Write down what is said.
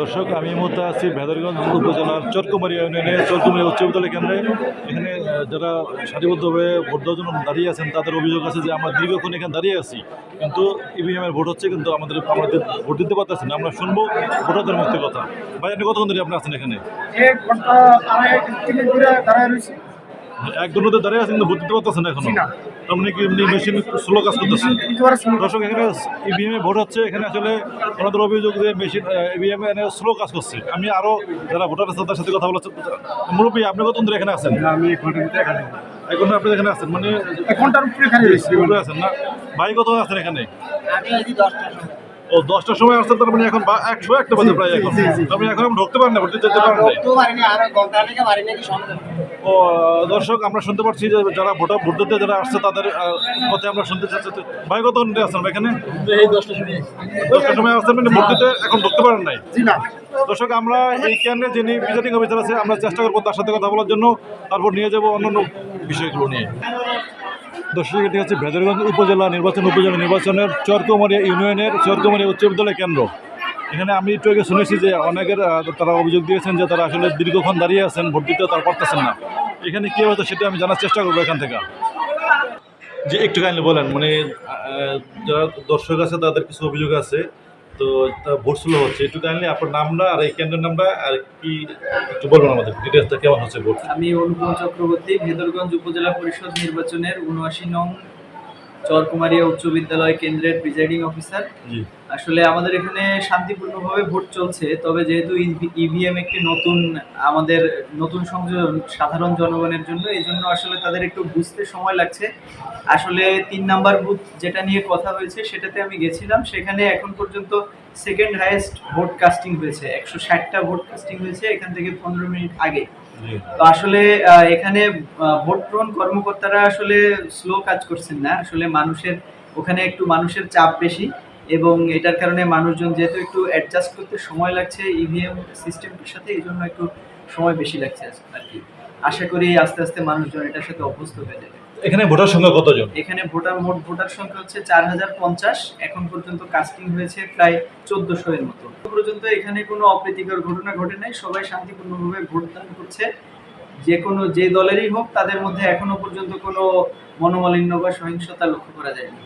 দর্শক, আমি মুহূর্তে আছি ভেদরগঞ্জ উপজেলার চরকুমারি ইউনিয়নে চরকুমারি উচ্চ বিদ্যালয় কেন্দ্রে। এখানে যারা সারিবদ্ধভাবে ভোট দেওয়ার জন্য দাঁড়িয়ে আছেন, তাদের অভিযোগ আছে যে আমরা দীর্ঘক্ষণ এখানে দাঁড়িয়ে আছি। কিন্তু ইভিএমের ভোট হচ্ছে, কিন্তু আমাদের আমাদের ভোট দিতে পারতেছি না। আমরা শুনব ভোটারদের মুক্তি কথা। ভাই, আপনি কতক্ষণ ধরে আপনি আছেন এখানে? এক ঘণ্টা ঘুরে দাঁড়ায় আছেন কিন্তু ভোট দিতে পারতেছেন না এখনও। তার মানে কি এমনি মেশিন স্লো কাজ করতেছে? দর্শক এখানে ইভিএমে ভোট হচ্ছে এখানে আসলে ওনাদের অভিযোগ যে মেশিন ইভিএম স্লো কাজ করছে। আমি আরও যারা ভোটার আছে তাদের সাথে কথা বলেছি মুরব্বী আপনি কত ধরে এখানে আছেন? আমি এক ঘণ্টার এখন আপনি এখানে আছেন মানে এক ঘণ্টার উপরে এখানে আছেন না? ভাই কত আছেন এখানে? আমি আছি ও দশটার সময় আসছেন তার মানে এখন বা- একশো একটা বাজে প্রায় এখন। আপনি এখন ঢুকতে পারেন না যেতে পারেন না। তো পারিনি আর ঘণ্টা থেকে পারিনি কি সন্দেহ ও দর্শক আমরা শুনতে পাচ্ছি যে যারা ভোটার ভোট দিতে যারা আসছে তাদের কথা আমরা শুনতে চাচ্ছি। ভাই কত ঘণ্টা আছেন ভাই এখানে? এই দশটার সময় আসছেন মানে ভোট দিতে এখন ঢুকতে পারেন নাই? দর্শক আমরা এই কেন্দ্রে যিনি প্রিজাইডিং অফিসার আছে আমরা চেষ্টা করব তার সাথে কথা বলার জন্য। তারপর নিয়ে যাব অন্যান্য বিষয়গুলো নিয়ে। দর্শক এটি হচ্ছে ভেজারগঞ্জ উপজেলা নির্বাচন, উপজেলা নির্বাচনের চরকুমারিয়া ইউনিয়নের চরকুমারিয়া উচ্চ বিদ্যালয় কেন্দ্র। এখানে আমি একটু আগে শুনেছি যে অনেকের তারা অভিযোগ দিয়েছেন যে তারা আসলে দীর্ঘক্ষণ দাঁড়িয়ে আছেন, ভোট দিতে তারা পারতেছেন না। এখানে কী হয়েছে সেটা আমি জানার চেষ্টা করব এখান থেকে। যে একটু কাইন্ডলি বলেন মানে যারা দর্শক আছে তাদের কিছু অভিযোগ আছে। তো ভোট শুরু হচ্ছে, একটু কাইন্ডলি আপনার নামটা আর এই কেন্দ্রের নামটা আর কি একটু বলবেন আমাদের ডিটেলসটা কেমন হচ্ছে ভোট? আমি অনুপম চক্রবর্তী ভেদরগঞ্জ উপজেলা পরিষদ নির্বাচনের উনআশি নং চরকুমারিয়া উচ্চ বিদ্যালয় কেন্দ্রের প্রিজাইডিং অফিসার আসলে আমাদের এখানে শান্তিপূর্ণভাবে ভোট চলছে তবে যেহেতু ইভিএম একটি নতুন আমাদের নতুন সংযোজন সাধারণ জনগণের জন্য এই জন্য আসলে তাদের একটু বুঝতে সময় লাগছে। আসলে তিন নাম্বার বুথ যেটা নিয়ে কথা হয়েছে সেটাতে আমি গেছিলাম সেখানে এখন পর্যন্ত সেকেন্ড হাইয়েস্ট ভোট কাস্টিং হয়েছে। একশো ষাটটা ভোট কাস্টিং হয়েছে এখান থেকে পনেরো মিনিট আগে। তো আসলে এখানে ভোট গ্রহণ কর্মকর্তারা আসলে স্লো কাজ করছেন না। আসলে মানুষের, ওখানে একটু মানুষের চাপ বেশি এবং এটার কারণে মানুষজন যেহেতু একটু অ্যাডজাস্ট করতে সময় লাগছে E ইভিএম সিস্টেমটির সাথে এই জন্য একটু সময় বেশি লাগছে আর কি। আশা করি আস্তে আস্তে মানুষজন এটার সাথে অভ্যস্ত হয়ে যাবে। এখানে ভোটার সংখ্যা কতজন? এখানে ভোটার মোট ভোটার সংখ্যা হচ্ছে চার হাজার পঞ্চাশ। এখন পর্যন্ত কাস্টিং হয়েছে প্রায় চোদ্দশো এর মতো। পর্যন্ত এখানে কোনো অপ্রীতিকর ঘটনা ঘটে নাই। সবাই শান্তিপূর্ণভাবে ভোটদান করছে। যে কোনো যে দলেরই হোক, তাদের মধ্যে এখনও পর্যন্ত কোনো মনোমালিন্য বা সহিংসতা লক্ষ্য করা যায়নি।